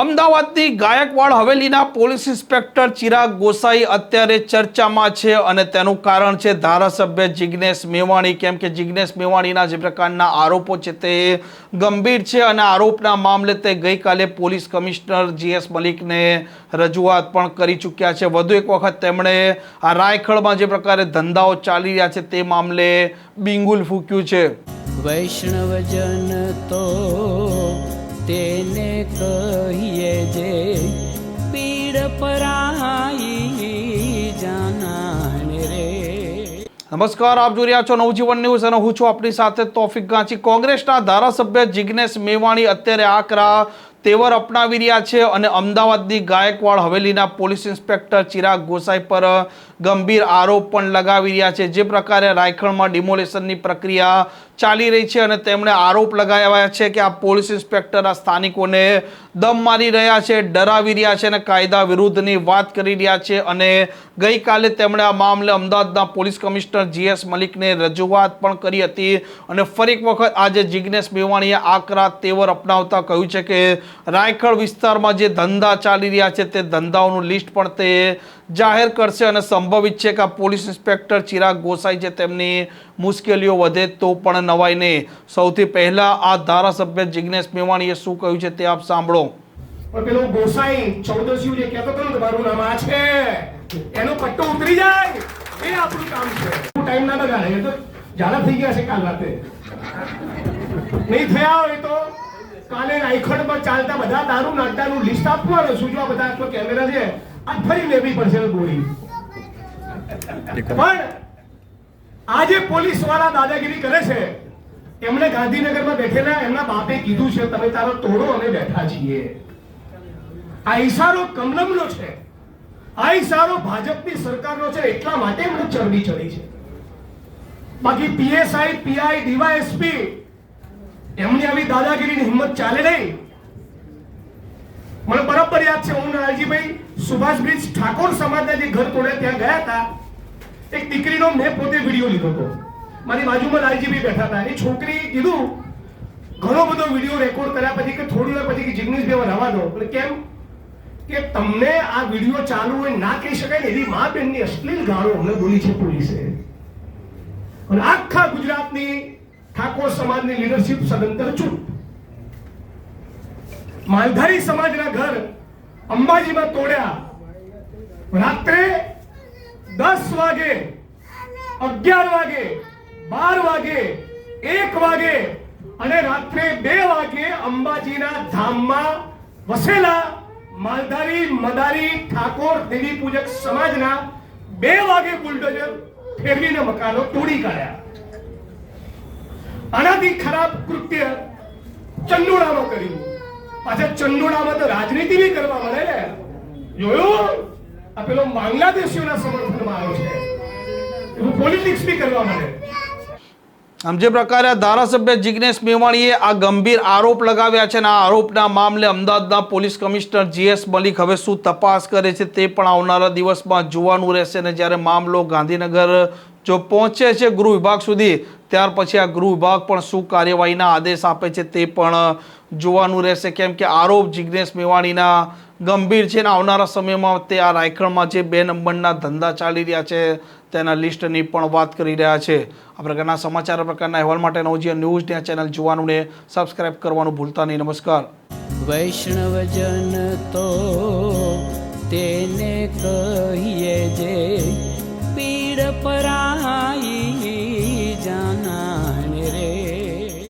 અમદાવાદની ગાયકવાડ હવેલીના police inspector Chirag Gosai અત્યારે ચર્ચામાં છે અને તેનું કારણ છે ધારાસભ્ય જિજ્ઞેશ મેવાણી. કેમ કે જિજ્ઞેશ મેવાણીના જે પ્રકારના આરોપો છે તે ગંભીર છે અને આરોપના મામલે તે ગઈકાલે પોલીસ કમિશનર જીએસ મલિકને રજૂઆત પણ કરી ચૂક્યા છે. વધુ એક વખત તેમણે આ રાયખડમાં જે પ્રકારે ધંધાઓ ચાલી રહ્યા છે તે મામલે બિંગુલ ફૂક્યું છે. વૈષ્ણવજન તો તેને કહીએ જે પીડ પરાઈ જાનાને રે. નમસ્કાર, આપ જોઈ રહ્યા છો નવજીવન ન્યૂઝ અને હું છું આપણી સાથે તોફિક ગાંચી. કોંગ્રેસના ધારાસભ્ય જિગ્નેશ મેવાણી અત્યારે આકરા તેવર અપનાવી રહ્યા છે અને અમદાવાદની ગાયકવાડ હવેલીના પોલીસ ઇન્સ્પેક્ટર ચિરાગ ગોસાઈ પર ગંભીર આરોપ પણ લગાવી રહ્યા છે. જે પ્રકારે રાયખણમાં ડિમોલેશનની પ્રક્રિયા ચાલી રહી છે અને તેમણે આરોપ લગાવ્યા છે કે આ પોલીસ ઇન્સ્પેક્ટર આ સ્થાનિકોને દમ મારી રહ્યા છે, ડરાવી રહ્યા છે અને કાયદા વિરુદ્ધની વાત કરી રહ્યા છે અને ગઈકાલે તેમણે આ મામલે અમદાવાદના પોલીસ કમિશનર જીએસ મલિકને રજૂઆત પણ કરી હતી અને ફરી એક વખત આજે જિજ્ઞેશ મેવાણીએ આકરા તેવર અપનાવતા કહ્યું છે કે રાયખડ વિસ્તારમાં જે ધંધા ચાલી રહ્યા છે, તે ધંધાઓનું લિસ્ટ પણ તે જાહેર કરશે અને સંભવિત છે કે આ પોલીસ ઇન્સ્પેક્ટર ચિરાગ ગોસાઈ છે તેમની મુશ્કેલીઓ વધે તો પણ નવાય નહીં. સૌથી પહેલા આ ધારાસભ્ય જિજ્ઞેશ મેવાણીએ શું કહ્યું છે તે આપ સાંભળો. પેલો ગોસાઈ ચૌદસ્યુ જે કહેતો હતો ને મારું નામ આ છે, એનો પટ્ટો ઉતરી જાય, એ આપણું કામ છે. ટાઈમ ના બગાડે એ તો ઝાડા થઈ ગયા છે કાલ રાતે. નહીં થયા હોય તો કાલે રાયખડમાં ચાલતા બધા દારૂ નું લિસ્ટ આપવાનું શું જો આ બધા આટલો કેમેરા છે આ ફરી લેવી પડશે ગોળી. પણ આજે પોલીસવાળા દાદાગીરી કરે છે એમણે ગાંધીનગરમાં બેઠેલા એમના બાપે કીધું છે તમે તારો તોડો અને બેઠા છીએ. આ ઈશારો કમલમનો છે. આ ઈશારો ભાજપની સરકારનો છે એટલા માટે એમને ચરબી ચડી છે. બાકી પીએસઆઈ પીઆઈ ડીવાયએસપી એમની આવી દાદાગીરીની હિંમત ચાલે નહીં. મને બરાબર યાદ છે, હું નારજીભાઈ સુભાષ બ્રિજ ઠાકોર સમાજના જે ઘર તોડે ત્યાં ગયા હતા, એક દીકરીનો મેં પોતે વીડિયો લીધો હતો. મારી બાજુમાં લાલજીભાઈ બેઠા હતા. એ છોકરીએ કીધું, ઘણો બધો વીડિયો રેકોર્ડ કર્યા પછી કે થોડી વાર પછી કે જિગ્નેશભાઈ રવા દો. એટલે કેમ? કે તમને આ વીડિયો ચાલુ હોય ના કહી શકાય ને એવી મા બહેનની અશ્લીલ ગાળો અમને બોલી છે પોલીસે. અને આખા ગુજરાતની ઠાકોર સમાજની લીડરશિપ સદંતર ચૂપ માલધારી સમાજના ઘર અંબાજીમાં તોડ્યા. રાત્રે દસ વાગે, અગિયાર વાગે, બાર વાગે, એક વાગે અને રાત્રે બે વાગે અંબાજીના ધામમાં વસેલા માલધારી મદારી ઠાકોર દેવી પૂજક સમાજના બે વાગે બુલડોઝર ફેરવીને મકાનો તોડી કાઢ્યા. આનાથી ખરાબ કૃત્ય ચંડોળામાં કર્યું. પાછા ચંડોળામાં તો રાજનીતિ બી કરવા મળે ને. જોયું? આ પેલો બાંગ્લાદેશીઓના સમર્થનમાં આવ્યો છે. એવું પોલિટિક્સ બી કરવા મળે. આમ જે પ્રકારે ધારાસભ્ય જિગ્નેશ મેવાણીએ આ ગંભીર આરોપ લગાવ્યા છે અને આ આરોપના મામલે અમદાવાદના પોલીસ કમિશનર જીએસ મલિક હવે શું તપાસ કરે છે તે પણ આવનારા દિવસમાં જોવાનું રહેશે અને જ્યારે મામલો ગાંધીનગર જો પહોંચે છે ગૃહ વિભાગ સુધી, ત્યાર પછી આ ગૃહ વિભાગ પણ શું કાર્યવાહીના આદેશ આપે છે તે પણ જોવાનું રહેશે. કેમ કે આરોપ જિજ્ઞેશ મેવાણીના ગંભીર છે ને આવનારા સમયમાં તે આ રાયખણમાં જે બે નંબરના ધંધા ચાલી રહ્યા છે, તેના લિસ્ટની પણ વાત કરી રહ્યા છે. આ પ્રકારના સમાચાર પ્રકારના અહેવાલ માટે નવજીવન ન્યૂઝ ત્યાં ચેનલ જોવાનું ને સબસ્ક્રાઇબ કરવાનું ભૂલતા નહીં. નમસ્કાર. વૈષ્ણવજન તો તેને કહીએ જે પીડ પરાઈ